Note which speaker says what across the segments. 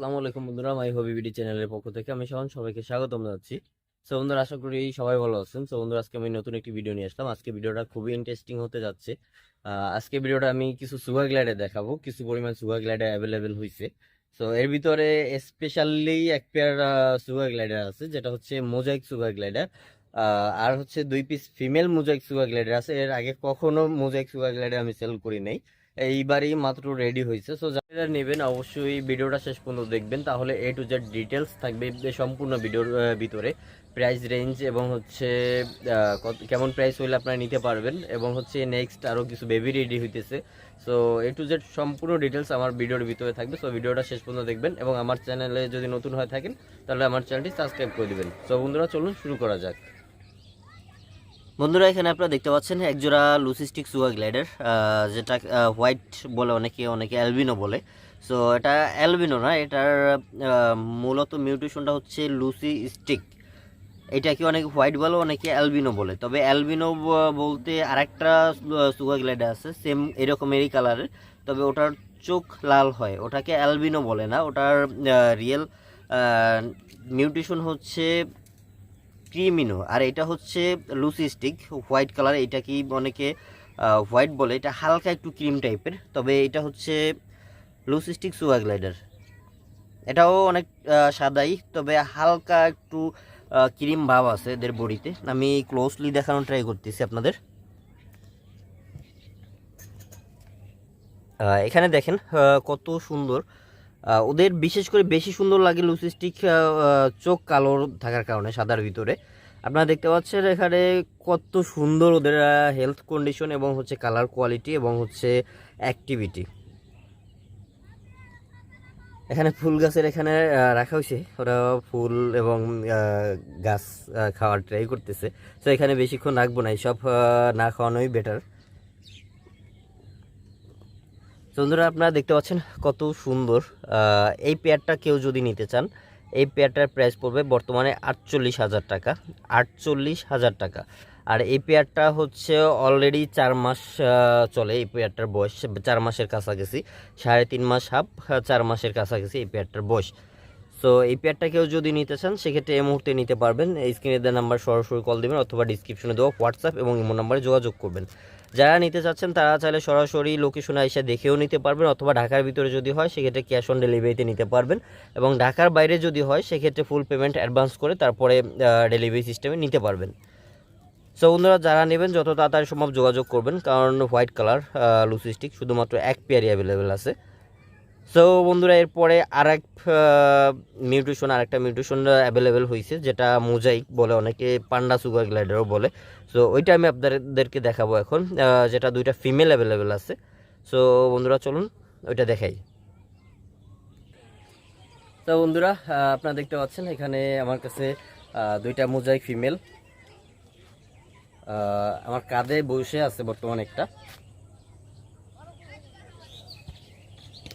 Speaker 1: আসসালামু আলাইকুম বন্ধুরা, মাই হবি বিডি চ্যানেলের পক্ষ থেকে আমি শাওন, সবাইকে স্বাগতম জানাচ্ছি। সো বন্ধুরা, আশা করি সবাই ভালো আছেন। সো বন্ধুরা, আজকে আমি নতুন একটি ভিডিও নিয়ে আসলাম। আজকে ভিডিওটা খুবই ইন্টারেস্টিং হতে যাচ্ছে। আজকে ভিডিওটা আমি কিছু সুগার গ্লাইডার দেখাবো। কিছু পরিমাণ সুগার গ্লাইডার অ্যাভেলেবেল হয়েছে সো এর ভিতরে স্পেশালি এক পেয়ার সুগার গ্লাইডার আছে, যেটা হচ্ছে মোজাইক সুগার গ্লাইডার আর হচ্ছে দুই piece female mosaic sugar glider আছে। এর আগে কখনো মোজাইক সুগার গ্লাইডার আমি সেল করি নাই। এইবারই মাত্র রেডি হয়েছে। সো যারা নেবেন, অবশ্যই ভিডিওটা শেষ পর্যন্ত দেখবেন। তাহলে এ টু জেড ডিটেলস থাকবে সম্পূর্ণ ভিডিওর ভিতরে। প্রাইস রেঞ্জ এবং হচ্ছে কেমন প্রাইস হইলে আপনারা নিতে পারবেন। এবং হচ্ছে নেক্সট আরও কিছু বেবি রেডি হইতেছে। সো এ টু জেড সম্পূর্ণ ডিটেলস আমার ভিডিওর ভিতরে থাকবে। সো ভিডিওটা শেষ পর্যন্ত দেখবেন। এবং আমার চ্যানেলে যদি নতুন হয়ে থাকেন, তাহলে আমার চ্যানেলটি সাবস্ক্রাইব করে দিবেন। সো বন্ধুরা, চলুন শুরু করা যাক। বন্ধুরা, এখানে আপনারা দেখতে পাচ্ছেন একজোড়া লুসিস্টিক সুগা গ্লাইডার যেটা হোয়াইট বলে অনেকে অনেকে অ্যালবিনো বলে। সো, এটা অ্যালবিনো না, এটার মূলত মিউটেশনটা হচ্ছে লুসি স্টিক। এটাকে অনেকে হোয়াইট বলে, অনেকে অ্যালবিনো বলে। তবে অ্যালবিনো বলতে আরেকটা সুগা গ্লাইডার আছে, সেম এরকমেরই কালারের। তবে ওটার চোখ লাল হয়, ওটাকে অ্যালবিনো বলে না। ওটার রিয়েল মিউটেশন হচ্ছে ক্রিমিনো। আর এটা হচ্ছে লুসি স্টিক, হোয়াইট কালার। এটা কি অনেকে হোয়াইট বলে। এটা হালকা একটু ক্রিম টাইপের, তবে এটা হচ্ছে লুসি স্টিক সুয়া গ্লাইডার। এটাও অনেক সাদাই, তবে হালকা একটু ক্রিম ভাব আছে এদের বডিতে। আমি ক্লোজলি দেখানোর ট্রাই করতেছি আপনাদের। এখানে দেখেন কত সুন্দর ওদের বিশেষ করে বেশি সুন্দর লাগে লুসিস্টিক চোখ কালো থাকার কারণে সাদার ভিতরে। আপনারা দেখতে পাচ্ছেন এখানে কত সুন্দর ওদের হেলথ কন্ডিশন এবং হচ্ছে কালার কোয়ালিটি এবং হচ্ছে অ্যাক্টিভিটি এখানে ফুল গাছের এখানে রাখা হয়েছে। ওরা ফুল এবং গাছ খাওয়ার ট্রাই করতেছে। তো এখানে বেশিক্ষণ রাখব না আহ, না খাওয়ানোই বেটার বন্ধুরা, আপনারা দেখতে পাচ্ছেন কত সুন্দর। এই পেয়ারটা কেউ যদি নিতে চান, এই পেয়ারটার প্রাইস পড়বে বর্তমানে আটচল্লিশ হাজার টাকা, আটচল্লিশ হাজার টাকা। আর এই পেয়ারটা হচ্ছে অলরেডি চার মাস চলে এই পেয়ারটার বয়স, চার মাসের কাছাকাছি, সাড়ে তিন মাস, হাফ, চার মাসের কাছাকাছি এই পেয়ারটার বয়স। সো এই পেয়ারটা কেউ যদি নিতে চান, সেক্ষেত্রে এই মুহূর্তে নিতে পারবেন। এই স্ক্রিনে দেওয়া নাম্বার সরাসরি কল দেবেন অথবা ডিসক্রিপশনে দেওয়া হোয়াটসঅ্যাপ এবং ইমো নাম্বারে যোগাযোগ করবেন। যারা নিতে চাচ্ছেন, তারা চাইলে সরাসরি লোকেশনে এসে দেখেও নিতে পারবেন অথবা ঢাকার ভিতরে যদি হয়, সেক্ষেত্রে ক্যাশ অন ডেলিভারিতে নিতে পারবেন। এবং ঢাকার বাইরে যদি হয়, সেক্ষেত্রে ফুল পেমেন্ট অ্যাডভান্স করে তারপরে ডেলিভারি সিস্টেমে নিতে পারবেন। সো বন্ধুরা, যারা নেবেন, যত তাড়াতাড়ি সম্ভব যোগাযোগ করবেন। কারণ হোয়াইট কালার লুসিস্টিক শুধুমাত্র এক পেয়ারই অ্যাভেলেবেল আছে। সো বন্ধুরা, এরপরে আর এক মিউটেশন আর একটা মিউটেশন অ্যাভেলেবেল হয়েছে যেটা মোজাইক বলে অনেকে পান্ডা সুগার গ্লাইডারও বলে। সো ওইটা আমি আপনাদেরকে দেখাবো এখন যেটা দুইটা ফিমেল অ্যাভেলেবেল আছে। সো বন্ধুরা, চলুন, ওইটা দেখাই। তো বন্ধুরা আপনারা দেখতে পাচ্ছেন, এখানে আমার কাছে দুইটা মোজাইক ফিমেল আমার কাঁধে বসে আছে বর্তমানে একটা।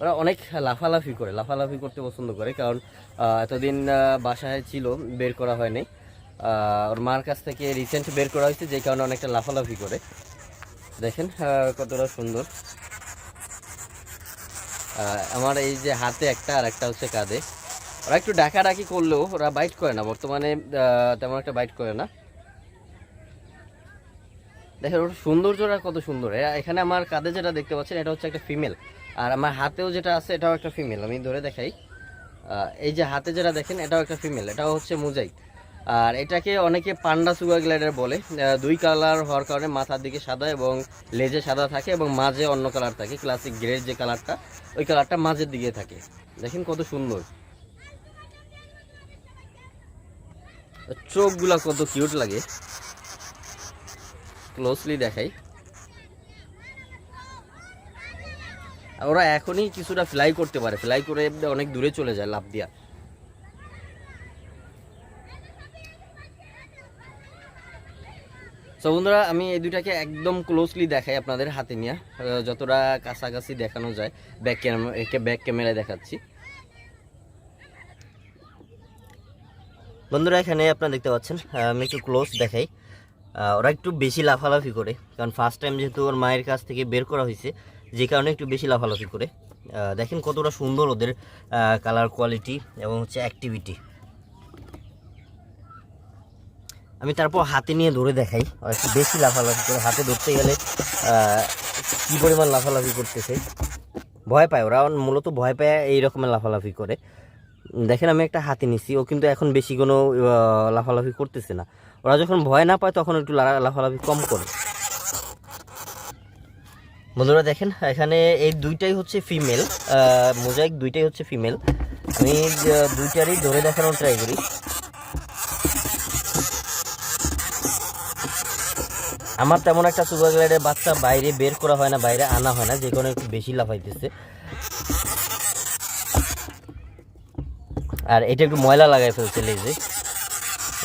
Speaker 1: ওরা অনেক লাফালাফি করে, লাফালাফি করতে পছন্দ করে কারণ এতদিন বাসায় ছিল, বের করা হয়নি। ওর মার কাছ থেকে রিসেন্ট বের করা হয়েছে, যে কারণে অনেকটা লাফালাফি করে। দেখেন কতটা সুন্দর। আমার এই যে হাতে একটা আর একটা হচ্ছে কাঁধে। ওরা একটু ডাকাডাকি করলেও ওরা বাইট করে না। বর্তমানে তেমন একটা বাইট করে না। দেখেন ওর সৌন্দর্যটা কত সুন্দর। এখানে আমার কাঁধে যেটা দেখতে পাচ্ছেন, এটা হচ্ছে একটা ফিমেল আর আমার হাতেও যেটা আছে, এটাও একটা ফিমেল আমি ধরে দেখাই। এই যে হাতে যেটা দেখেন, এটাও একটা ফিমেল এটাও হচ্ছে মোজাইক আর এটাকে অনেকে পান্ডা সুগার গ্লাইডার বলে। দুই কালার হওয়ার কারণে মাথার দিকে সাদা এবং লেজে সাদা থাকে এবং মাঝে অন্য কালার থাকে ক্লাসিক গ্রের যে কালারটা, ওই কালারটা মাঝের দিকে থাকে। দেখেন কত সুন্দর। চোখগুলা কত কিউট লাগে। ক্লোজলি দেখাই। ওরা এখনই কিছুটা ফ্লাই করতে পারে। ফ্লাই করে অনেক দূরে চলে যায় লাভ দিয়া। তো বন্ধুরা, আমি এই দুইটাকে একদম ক্লোজলি দেখাই আপনাদের হাতে নিয়ে। যতটা কাছাকাছি দেখানো যায় ব্যাক ক্যামেরা ব্যাক ক্যামেরায় দেখাচ্ছি। বন্ধুরা, এখানে আপনারা দেখতে পাচ্ছেন আমি একটু ক্লোজ দেখাই। ওরা একটু বেশি লাফালাফি করে। কারণ ফার্স্ট টাইম যেহেতু ওর মায়ের কাছ থেকে বের করা হয়েছে, যে কারণে একটু বেশি লাফালাফি করে। দেখেন কতটা সুন্দর ওদের কালার কোয়ালিটি এবং হচ্ছে অ্যাক্টিভিটি আমি তারপর হাতে নিয়ে ধরে দেখাই আর একটু বেশি লাফালাফি করে। হাতে ধরতে গেলে কি পরিমাণ লাফালাফি করতেছে? ভয় পায় ওরা মূলত ভয় পায় এই রকমের লাফালাফি করে। দেখেন আমি একটা হাতে নিছি, ও কিন্তু এখন বেশি কোনো লাফালাফি করতেছে না। ওরা যখন ভয় না পায়, তখন একটু লাফালাফি কম করে। বন্ধুরা দেখেন, এখানে এই দুইটাই হচ্ছে ফিমেল মোজাইক দুইটাই হচ্ছে ফিমেল আমি দুইটারই ধরে দেখানোর ট্রাই করি। আমার তেমন একটা সুগার গ্লাইডের বাচ্চা বাইরে বের করা হয় না, বাইরে আনা হয় না, যে কোনো একটু বেশি লাফাইতেছে। আর এটা একটু ময়লা লাগাই ফেলছে লেজে।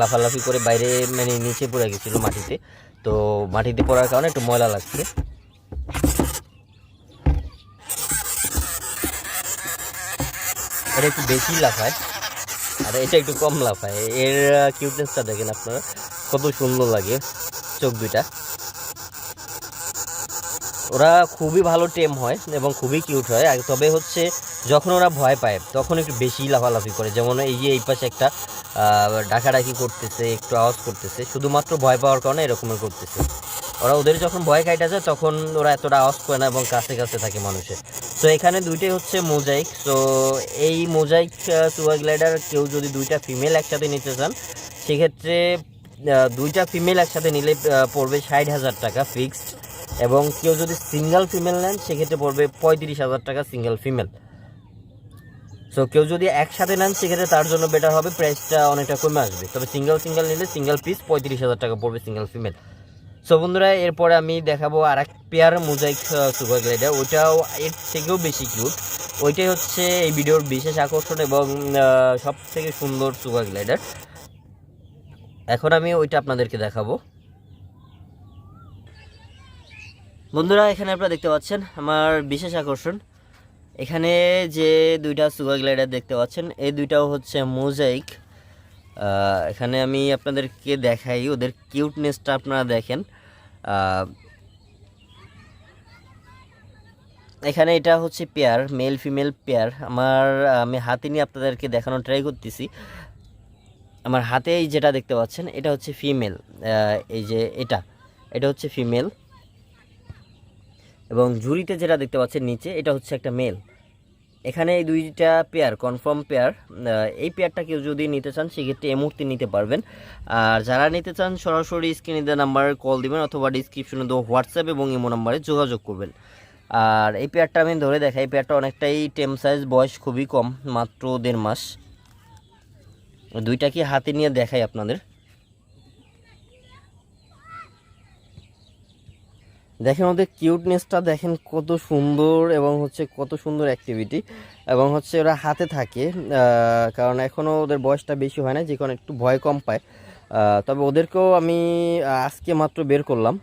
Speaker 1: লাফালাফি করে বাইরে মানে নিচে পড়ে গেছিল মাটিতে। তো মাটিতে পড়ার কারণে একটু ময়লা লাগছে। এটা একটু বেশি লাফায়। আর এটা একটু কম লাফায়। এর কিউটনেসটা দেখেন আপনারা। কত সুন্দর লাগে চোখ দুইটা ওরা খুবই ভালো টেম হয় এবং খুবই কিউট হয়। তবে হচ্ছে যখন ওরা ভয় পায়, তখন একটু বেশি লাফালাফি করে। যেমন এই যে এই পাশে একটা ডাকাডাকি করতেছে, একটু আওয়াজ করতেছে, শুধুমাত্র ভয় পাওয়ার কারণে এরকমের করতেছে। ওরা ওদের যখন ভয় খাইটা যায়, তখন ওরা এতটা আওয়াজ করে না এবং কাছে কাছে থাকে মানুষের। তো এখানে দুইটাই হচ্ছে মোজাইক। তো এই মোজাইক সুপার গ্লাইডার কেউ যদি দুইটা ফিমেল একসাথে নিতে চান, সেক্ষেত্রে দুইটা ফিমেল একসাথে নিলে পড়বে ষাট হাজার টাকা ফিক্সড এবং কেউ যদি সিঙ্গেল ফিমেল নেন, সেক্ষেত্রে পড়বে পঁয়ত্রিশ হাজার টাকা সিঙ্গেল ফিমেল। সো কেউ যদি একসাথে নেন, সেক্ষেত্রে তার জন্য বেটার হবে প্রাইসটা অনেকটা কমে আসবে। তবে সিঙ্গেল সিঙ্গেল নিলে সিঙ্গেল পিস পঁয়ত্রিশ হাজার টাকা পড়বে সিঙ্গেল ফিমেল সো বন্ধুরা, এরপরে আমি দেখাবো আর এক পেয়ার মোজাইক সুপার গ্লাইডার ওইটাও এর থেকেও বেশি কিউট ওইটাই হচ্ছে এই ভিডিওর বিশেষ আকর্ষণ এবং সব থেকে সুন্দর সুপার গ্লাইডার এখন আমি ওইটা আপনাদেরকে দেখাবো। বন্ধুরা, এখানে আপনারা দেখতে পাচ্ছেন আমার বিশেষ আকর্ষণ। এখানে যে দুইটা সুগার গ্লাইডার দেখতে পাচ্ছেন, এই দুইটাও হচ্ছে মোজাইক। এখানে আমি আপনাদেরকে দেখাই, ওদের কিউটনেসটা আপনারা দেখেন। এখানে এটা হচ্ছে পেয়ার, মেল ফিমেল পেয়ার। আমার, আমি হাতে নিয়ে আপনাদেরকে দেখানোর ট্রাই করতেছি। আমার হাতে যেটা দেখতে পাচ্ছেন, এটা হচ্ছে ফিমেল। এই যে এটা এটা হচ্ছে ফিমেল। এবং ঝুড়িতে যেটা দেখতে পাচ্ছেন নিচে, এটা হচ্ছে একটা মেল। এখানে এই দুইটা পেয়ার কনফার্ম পেয়ার এই পেয়ারটা কেউ যদি নিতে চান, সেক্ষেত্রে এই মুহূর্তে নিতে পারবেন। আর যারা নিতে চান, সরাসরি স্ক্রিনে দেওয়া নাম্বারে কল দিবেন অথবা ডিসক্রিপশনে দেওয়া হোয়াটসঅ্যাপ এবং ইমো নাম্বারে যোগাযোগ করবেন। আর এই পেয়ারটা আমি ধরে দেখাই, এই পেয়ারটা অনেকটাই টেম সাইজ বয়স খুবই কম, মাত্র দেড় মাস। দুইটা কি হাতে নিয়ে দেখাই আপনাদের? দেখেন ওদের কিউটনেসটা দেখেন কত সুন্দর এবং হচ্ছে কত সুন্দর অ্যাক্টিভিটি এবং হচ্ছে ওরা হাতে থাকে কারণ এখনও ওদের বয়সটা বেশি হয় না, যে কারণে একটু ভয় কম পায়। তবে ওদেরকেও আমি আজকে মাত্র বের করলাম।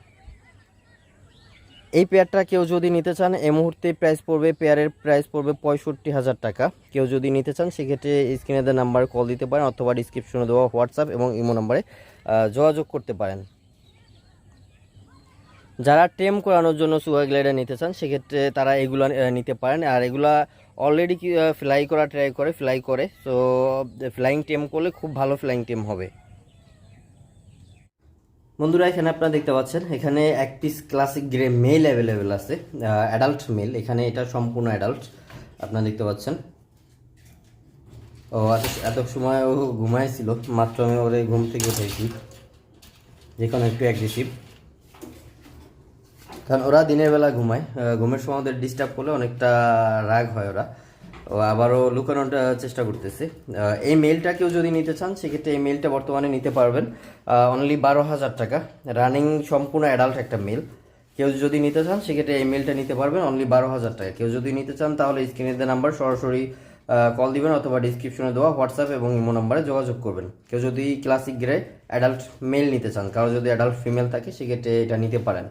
Speaker 1: এই পেয়ারটা কেউ যদি নিতে চান, এই মুহূর্তে প্রাইস পড়বে পেয়ারের প্রাইস পড়বে পঁয়ষট্টি হাজার টাকা। কেউ যদি নিতে চান, সেক্ষেত্রে স্ক্রিনে দেওয়া নাম্বারে কল দিতে পারেন অথবা ডিসক্রিপশনে দেওয়া হোয়াটসঅ্যাপ এবং ইমো নাম্বারে যোগাযোগ করতে পারেন। যারা টেম করানোর জন্য সুগার গ্লাইডার নিতে চান, সেক্ষেত্রে তারা এগুলো নিতে পারেন। আর এগুলা অলরেডি ফ্লাই করা ট্রাই করে ফ্লাই করে। তো ফ্লাইং টেম করলে খুব ভালো ফ্লাইং টেম হবে। বন্ধুরা, এখানে আপনারা দেখতে পাচ্ছেন, এখানে এক piece classic grey male available আছে অ্যাডাল্ট মেল এখানে এটা সম্পূর্ণ অ্যাডাল্ট আপনারা দেখতে পাচ্ছেন। ও এত এত সময় ও ঘুমাইছিল, মাত্র আমি ওরে ঘুম থেকে উঠেছি। যে কোনো একটু অ্যাগ্রেসিভ কারণ ওরা দিনের বেলা ঘুমায় ঘুমের সময় ওদের ডিস্টার্ব করলে অনেকটা রাগ হয় ওরা। ও আবারও লুকানোর চেষ্টা করতেছে। এই মেলটা কেউ যদি নিতে চান, সেক্ষেত্রে এই মেলটা বর্তমানে নিতে পারবেন। অনলি বারো হাজার টাকা। রানিং সম্পূর্ণ অ্যাডাল্ট একটা মেল কেউ যদি নিতে চান, সেক্ষেত্রে এই মেলটা নিতে পারবেন অনলি বারো হাজার টাকা। কেউ যদি নিতে চান, তাহলে স্ক্রিনের দেওয়া নাম্বার সরাসরি কল দিবেন অথবা ডিসক্রিপশনে দেওয়া হোয়াটসঅ্যাপ এবং ইমো নাম্বারে যোগাযোগ করবেন। কেউ যদি ক্লাসিক গ্রে অ্যাডাল্ট মেল নিতে চান, কারও যদি অ্যাডাল্ট ফিমেল থাকে, সেক্ষেত্রে এটা নিতে পারেন।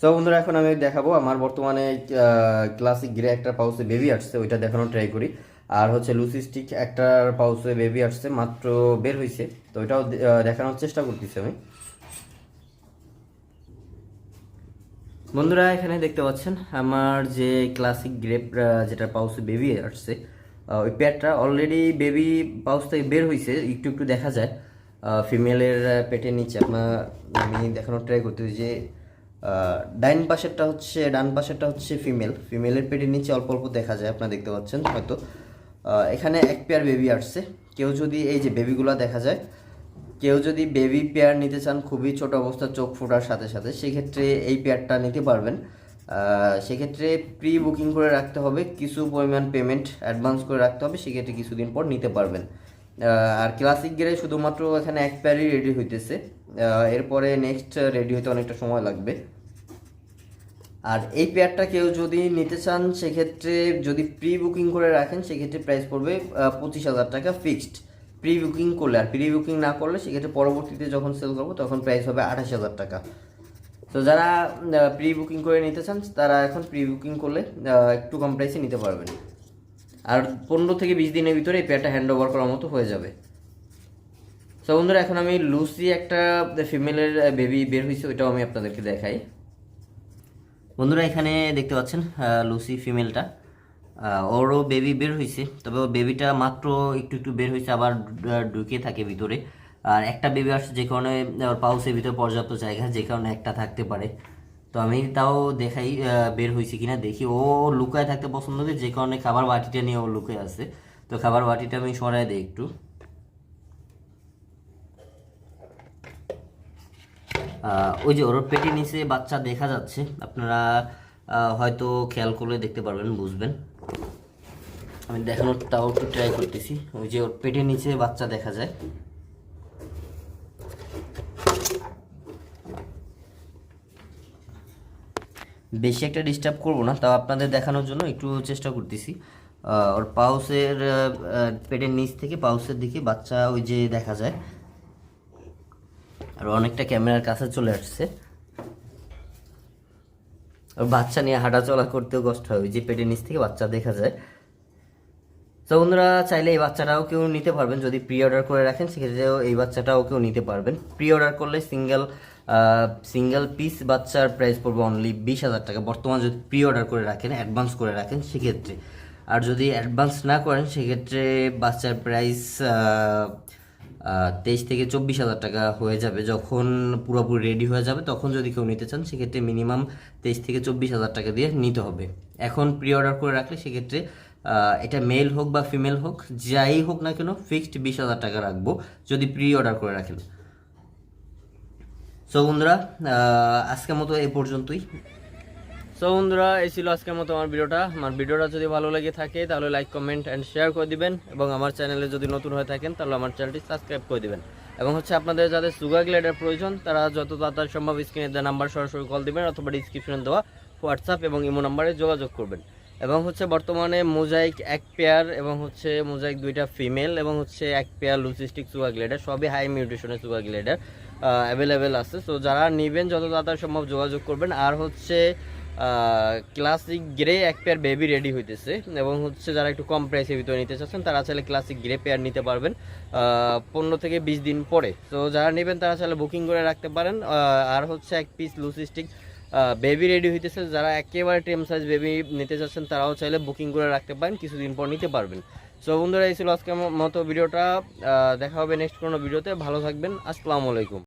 Speaker 1: সো বন্ধুরা, এখন আমি দেখাবো আমার বর্তমানে ক্লাসিক গ্রে একটা পাউসে বেবি আসছে, ওইটা দেখানোর ট্রাই করি। আর হচ্ছে লুসি স্টিক একটার পাউসে বেবি আসছে, মাত্র বের হয়েছে তো ওইটাও দেখানোর চেষ্টা করতেছি আমি। বন্ধুরা, এখানে দেখতে পাচ্ছেন আমার যে ক্লাসিক গ্রেপ যেটা পাউসে বেবি আসছে ওই পেয়ারটা অলরেডি বেবি পাউস থেকে বের হয়েছে একটু একটু দেখা যায়। ফিমেলের পেটের নিচে। আপনার, আমি দেখানোর ট্রাই করতেছি যে ডাইন পাশেরটা হচ্ছে, ডান পাশেরটা হচ্ছে ফিমেল ফিমেলের পেটের নিচে অল্প অল্প দেখা যায়, আপনারা দেখতে পাচ্ছেন হয়তো। এখানে এক পেয়ার বেবি আসছে। কেউ যদি এই যে বেবিগুলো দেখা যায়, কেউ যদি বেবি পেয়ার নিতে চান খুবই ছোট অবস্থা চোখ ফোটার সাথে সাথে, সেক্ষেত্রে এই পেয়ারটা নিতে পারবেন। সেক্ষেত্রে প্রি বুকিং করে রাখতে হবে, কিছু পরিমাণ পেমেন্ট অ্যাডভান্স করে রাখতে হবে, সেক্ষেত্রে কিছুদিন পর নিতে পারবেন। আর ক্লাসিক গেরে শুধুমাত্র এখানে এক পেয়ারই রেডি হইতেছে। এরপরে নেক্সট রেডি হতে অনেকটা সময় লাগবে। আর এই পেয়ারটা কেউ যদি নিতে চান, সেক্ষেত্রে যদি প্রি বুকিং করে রাখেন, সেক্ষেত্রে প্রাইস পড়বে পঁচিশ হাজার টাকা ফিক্সড প্রি বুকিং করলে আর প্রি বুকিং না করলে, সেক্ষেত্রে পরবর্তীতে যখন সেল করব, তখন প্রাইস হবে আঠাশ হাজার টাকা। তো যারা প্রি বুকিং করে নিতে চান, তারা এখন প্রি বুকিং করলে একটু কম প্রাইসে নিতে পারবেন। আর পনেরো থেকে বিশ দিনের ভিতরে এই পেয়ারটা হ্যান্ড ওভার করার মতো হয়ে যাবে। তো বন্ধুরা, এখন আমি লুসি একটা ফিমেলের বেবি বের হয়েছে, ওইটাও আমি আপনাদেরকে দেখাই। বন্ধুরা, এখানে দেখতে পাচ্ছেন লুসি ফিমেলটা। ওরও বেবি বের হয়েছে তবে ও বেবিটা মাত্র একটু একটু বের হয়েছে আবার ঢুকে থাকে ভিতরে। আর একটা বেবি আসছে, যে কারণে পাউসের ভিতরে পর্যাপ্ত জায়গা, যে কারণে একটা থাকতে পারে। তো আমি তাও দেখাই বের হয়েছে কিনা, দেখি। ও লুকায় থাকতে পছন্দ করে, যে কারণে খাবার বাটিটা নিয়ে ও লুকায় আছে। তো খাবার বাটিটা আমি সরাই দিই একটু। ওই যে ওর পেটের নিচে বাচ্চা দেখা যাচ্ছে। আপনারা হয়তো খেয়াল করলে দেখতে পারবেন, বুঝবেন। আমি দেখানোর তাও একটু ট্রাই করতেছি। ওই যে ওর পেটের নিচে বাচ্চা দেখা যায়। বেশি একটা ডিস্টার্ব করব না, তাও আপনাদের দেখানোর জন্য একটু চেষ্টা করতেছি। ওর পাউসের পেটের নিচ থেকে পাউসের দিকে বাচ্চা ওই যে দেখা যায়। আর অনেকটা ক্যামেরার কাছে চলে আসছে। আর বাচ্চা নিয়ে হাঁটা চলা করতেও কষ্ট হয়, ওই যে পেটের নিচ থেকে বাচ্চা দেখা যায়। তো বন্ধুরা, চাইলে এই বাচ্চাটাও কেউ নিতে পারবেন, যদি প্রি অর্ডার করে রাখেন, সেক্ষেত্রেও এই বাচ্চাটাও কেউ নিতে পারবেন। প্রি অর্ডার করলে সিঙ্গেল সিঙ্গেল পিস বাচ্চার প্রাইস পড়বে অনলি বিশ হাজার টাকা। বর্তমান যদি প্রি অর্ডার করে রাখেন অ্যাডভান্স করে রাখেন, সেক্ষেত্রে। আর যদি অ্যাডভান্স না করেন, সেক্ষেত্রে বাচ্চার প্রাইস তেইশ থেকে চব্বিশ হাজার টাকা হয়ে যাবে। যখন পুরোপুরি রেডি হয়ে যাবে, তখন যদি কেউ নিতে চান, সেক্ষেত্রে মিনিমাম তেইশ থেকে চব্বিশ হাজার টাকা দিয়ে নিতে হবে। এখন প্রি অর্ডার করে রাখলে সেক্ষেত্রে এটা মেল হোক বা ফিমেল হোক, যাই হোক না কেন ফিক্সড বিশ হাজার টাকা রাখব যদি প্রি অর্ডার করে রাখেন। সো বন্ধুরা আজকের মতো এই পর্যন্তই। সো বন্ধুরা, এই ছিল আজকের মতো আমার ভিডিওটা। আমার ভিডিওটা যদি ভালো লেগে থাকে, তাহলে লাইক কমেন্ট অ্যান্ড শেয়ার করে দিবেন। এবং আমার চ্যানেলে যদি নতুন হয়ে থাকেন, তাহলে আমার চ্যানেলটি সাবস্ক্রাইব করে দিবেন। এবং হচ্ছে আপনাদের যাদের সুগার গ্লেডের প্রয়োজন, তারা যত তাড়াতাড়ি সম্ভব স্ক্রিনে দেওয়া নাম্বার সরাসরি কল দিবেন অথবা ডিসক্রিপশনে দেওয়া হোয়াটসঅ্যাপ এবং ইমো নাম্বারে যোগাযোগ করবেন। এবং হচ্ছে বর্তমানে মোজাইক এক পেয়ার এবং হচ্ছে মোজাইক দুইটা ফিমেল এবং হচ্ছে এক পেয়ার লুসিস্টিক সুগার গ্লেডার সবই হাই মিউটেশনের সুগার গ্লেডার অ্যাভেলেবেল আছে। সো যারা নেবেন, যত তাড়াতাড়ি সম্ভব যোগাযোগ করবেন। আর হচ্ছে ক্লাসিক গ্রে এক পেয়ার বেবি রেডি হইতেছে। এবং হচ্ছে যারা একটু কম প্রাইসের ভিতরে নিতে চাচ্ছেন, তারা চাইলে ক্লাসিক গ্রে পেয়ার নিতে পারবেন পনেরো থেকে বিশ দিন পরে। তো যারা নেবেন, তারা চাইলে বুকিং করে রাখতে পারেন। আর হচ্ছে এক পিস লুসিস্টিক বেবি রেডি হইতেছে। যারা একেবারে টেম সাইজ বেবি নিতে চাচ্ছেন, তারাও চাইলে বুকিং করে রাখতে পারেন, কিছুদিন পর নিতে পারবেন। সো বন্ধুরা, এই ছিল আজকের মতো ভিডিওটা। দেখা হবে নেক্সট কোনো ভিডিওতে। ভালো থাকবেন। আসসালামু আলাইকুম।